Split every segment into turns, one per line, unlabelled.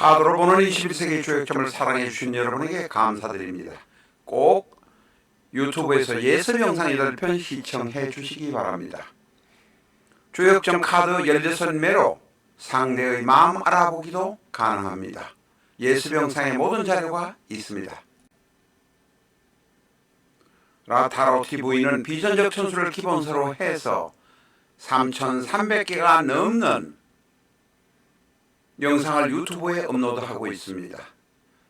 카드로 보는 21세기 조약점을 사랑해 주신 여러분에게 감사드립니다. 꼭 유튜브에서 예습 영상 8편 시청해 주시기 바랍니다. 조약점 카드 16매로 상대의 마음 알아보기도 가능합니다. 예습 영상의 모든 자료가 있습니다. 라타로 TV는 비전적 천수를 기본서로 해서 3,300개가 넘는 영상을 유튜브에 업로드하고 있습니다.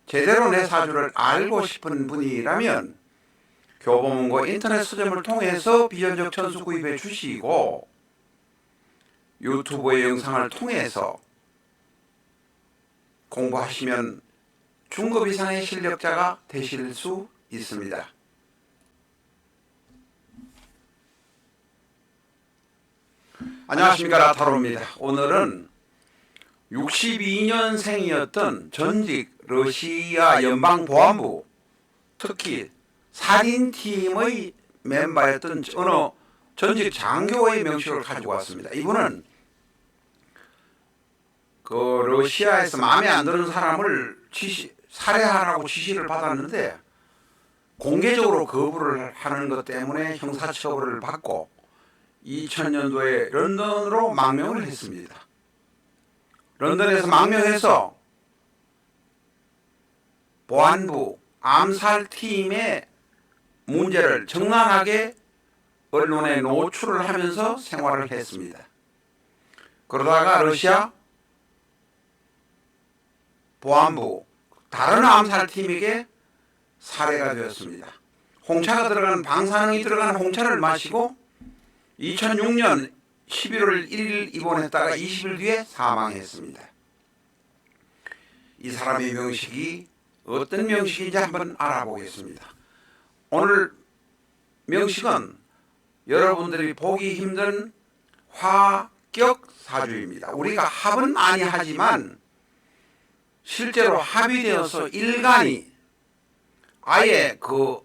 제대로 내 사주를 알고 싶은 분이라면 교보문고 인터넷 서점을 통해서 비전적 천수 구입해 주시고 유튜브의 영상을 통해서 공부하시면 중급 이상의 실력자가 되실 수 있습니다. 안녕하십니까 라타로입니다. 오늘은 62년생이었던 전직 러시아 연방보안부 특히 살인팀의 멤버였던 어느 전직 장교의 명식을 가지고 왔습니다. 이분은 그 러시아에서 마음에 안 드는 사람을 지시, 살해하라고 지시를 받았는데 공개적으로 거부를 하는 것 때문에 형사처벌을 받고 2000년도에 런던으로 망명을 했습니다. 런던에서 망명해서 보안부 암살팀의 문제를 정난하게 언론에 노출을 하면서 생활을 했습니다. 그러다가 러시아 보안부 다른 암살팀에게 살해가 되었습니다. 홍차가 들어간 방사능이 들어간 홍차를 마시고 2006년 11월 1일 입원했다가 20일 뒤에 사망했습니다. 이 사람의 명식이 어떤 명식인지 한번 알아보겠습니다. 오늘 명식은 여러분들이 보기 힘든 화격 사주입니다. 우리가 합은 많이 하지만 실제로 합의되어서 일간이 아예 그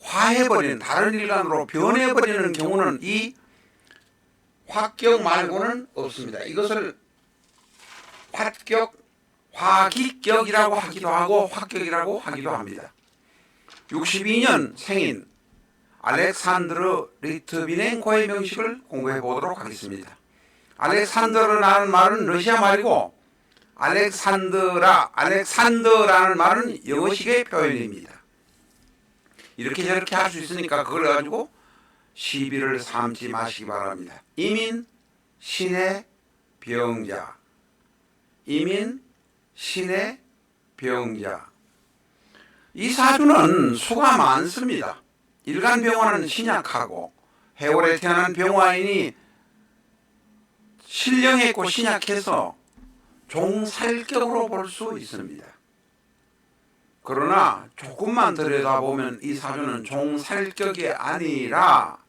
화해버리는 다른 일간으로 변해버리는 경우는 이 화격 말고는 없습니다. 이것을 화격, 화기격이라고 하기도 하고 화격이라고 하기도 합니다. 62년 생인 알렉산드르 리트비넨코의 명식을 공부해 보도록 하겠습니다. 알렉산드르라는 말은 러시아 말이고 알렉산드라, 알렉산더라는 말은 영어식의 표현입니다. 이렇게 저렇게 할 수 있으니까 그걸 가지고 시비를 삼지 마시기 바랍니다. 이민 신의 병자 이민 신의 병자 이 사주는 수가 많습니다. 일간 병화는 신약하고 해월에 태어난 병화인이 신령했고 신약해서 종살격으로 볼 수 있습니다. 그러나 조금만 들여다보면 이 사주는 종살격이 아니라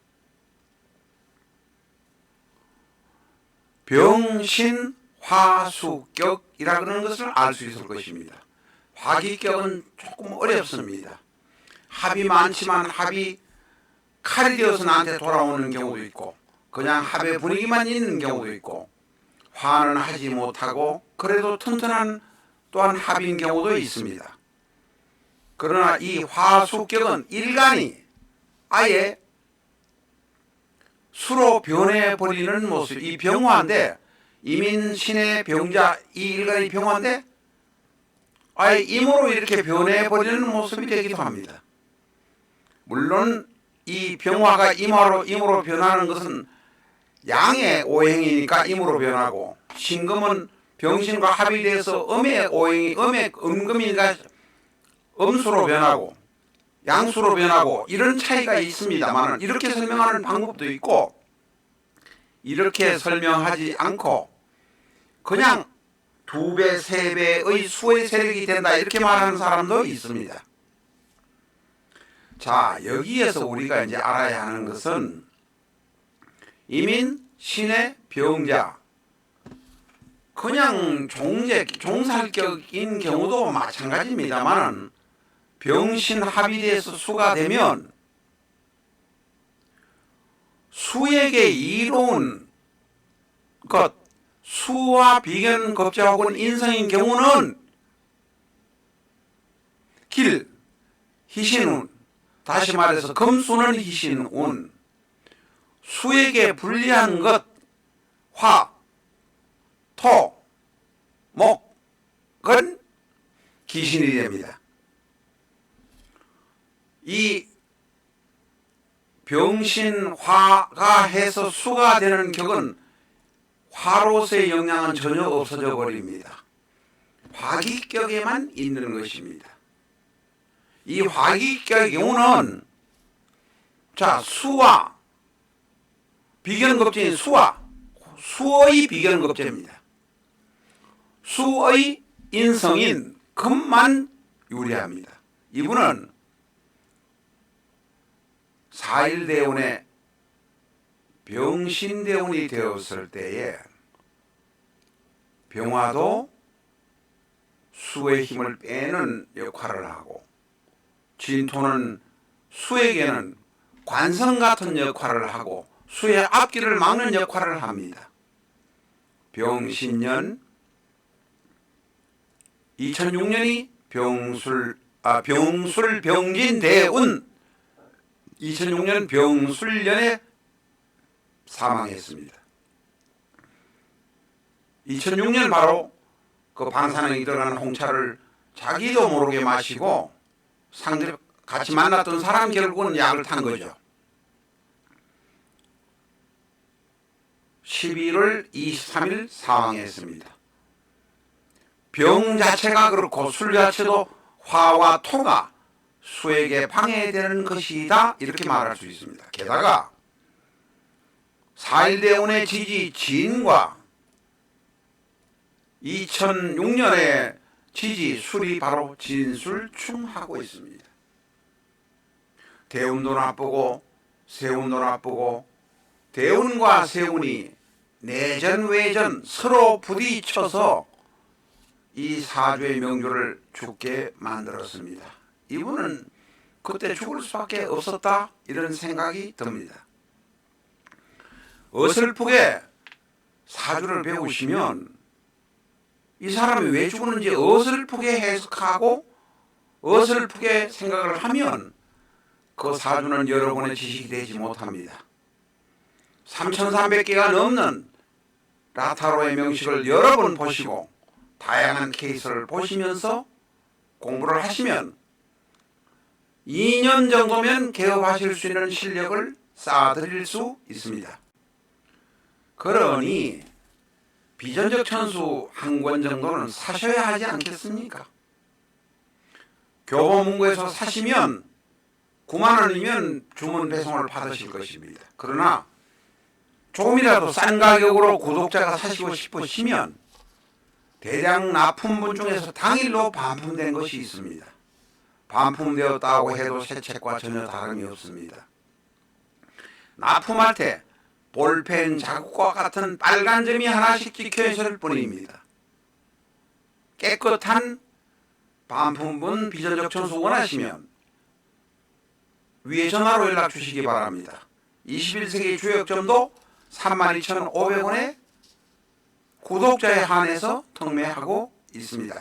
병신 화수격이라 는 것을 알 수 있을 것입니다. 화기격은 조금 어렵습니다. 합이 많지만 합이 칼이 되어서 나한테 돌아오는 경우도 있고 그냥 합의 분위기만 있는 경우도 있고 화는 하지 못하고 그래도 튼튼한 또한 합인 경우도 있습니다. 그러나 이 화수격은 일간이 아예 수로 변해 버리는 모습, 이 병화인데, 이민 신의 병자, 이 일간이 병화인데, 아예 임으로 이렇게 변해 버리는 모습이 되기도 합니다. 물론 이 병화가 임화로, 임으로 변하는 것은 양의 오행이니까 임으로 변하고, 신금은 병신과 합의돼서 음의 오행이, 음의 음금이니까 음수로 변하고, 양수로 변하고 이런 차이가 있습니다만 이렇게 설명하는 방법도 있고 이렇게 설명하지 않고 그냥 두 배, 세 배의 수의 세력이 된다 이렇게 말하는 사람도 있습니다. 자 여기에서 우리가 이제 알아야 하는 것은 이민 신의 병자 그냥 종제 종살격인 경우도 마찬가지입니다만 병신 합의돼서 수가 되면 수에게 이로운 것, 수와 비견 겁자 혹은 인성인 경우는 길, 희신운, 다시 말해서 금수는 희신운, 수에게 불리한 것, 화, 토, 목은 귀신이 됩니다. 이 병신화가 해서 수가 되는 격은 화로서의 영향은 전혀 없어져 버립니다. 화기격에만 있는 것입니다. 이 화기격의 경우는 자 수와 비견급제인 수와 수의 비견급제입니다. 수의 인성인 금만 유리합니다. 이분은 사일대운의 병신 대운이 되었을 때에 병화도 수의 힘을 빼는 역할을 하고 진토는 수에게는 관성 같은 역할을 하고 수의 앞길을 막는 역할을 합니다. 병신년 2006년이 병술 아 병술 병진 대운 2006년 병술년에 사망했습니다. 2006년 바로 그 방사능이 들어가는 홍차를 자기도 모르게 마시고 상대 같이 만났던 사람 결국은 약을 탄 거죠. 11월 23일 사망했습니다. 병 자체가 그렇고 술 자체도 화와 토가 수에게 방해되는 것이다 이렇게 말할 수 있습니다. 게다가 사일대운의 지지 진과 2006년에 지지 술이 바로 진술충하고 있습니다. 대운도 나쁘고 세운도 나쁘고 대운과 세운이 내전 외전 서로 부딪혀서 이 사주의 명주를 죽게 만들었습니다. 이분은 그때 죽을 수밖에 없었다 이런 생각이 듭니다. 어설프게 사주를 배우시면 이 사람이 왜 죽었는지 어설프게 해석하고 어설프게 생각을 하면 그 사주는 여러분의 지식이 되지 못합니다. 3,300개가 넘는 라타로의 명식을 여러 번 보시고 다양한 케이스를 보시면서 공부를 하시면 2년 정도면 개업하실 수 있는 실력을 쌓아드릴 수 있습니다. 그러니 비전적 천수 한 권 정도는 사셔야 하지 않겠습니까? 교보문고에서 사시면 9만 원이면 주문 배송을 받으실 것입니다. 그러나 조금이라도 싼 가격으로 구독자가 사시고 싶으시면 대량 납품분 중에서 당일로 반품된 것이 있습니다. 반품되었다고 해도 새 책과 전혀 다름이 없습니다. 납품할 때 볼펜 자국과 같은 빨간 점이 하나씩 찍혀 있을 뿐입니다. 깨끗한 반품분 비전적 천수 원하시면 위에 전화로 연락 주시기 바랍니다. 21세기 주역점도 32,500원에 구독자에 한해서 특매하고 있습니다.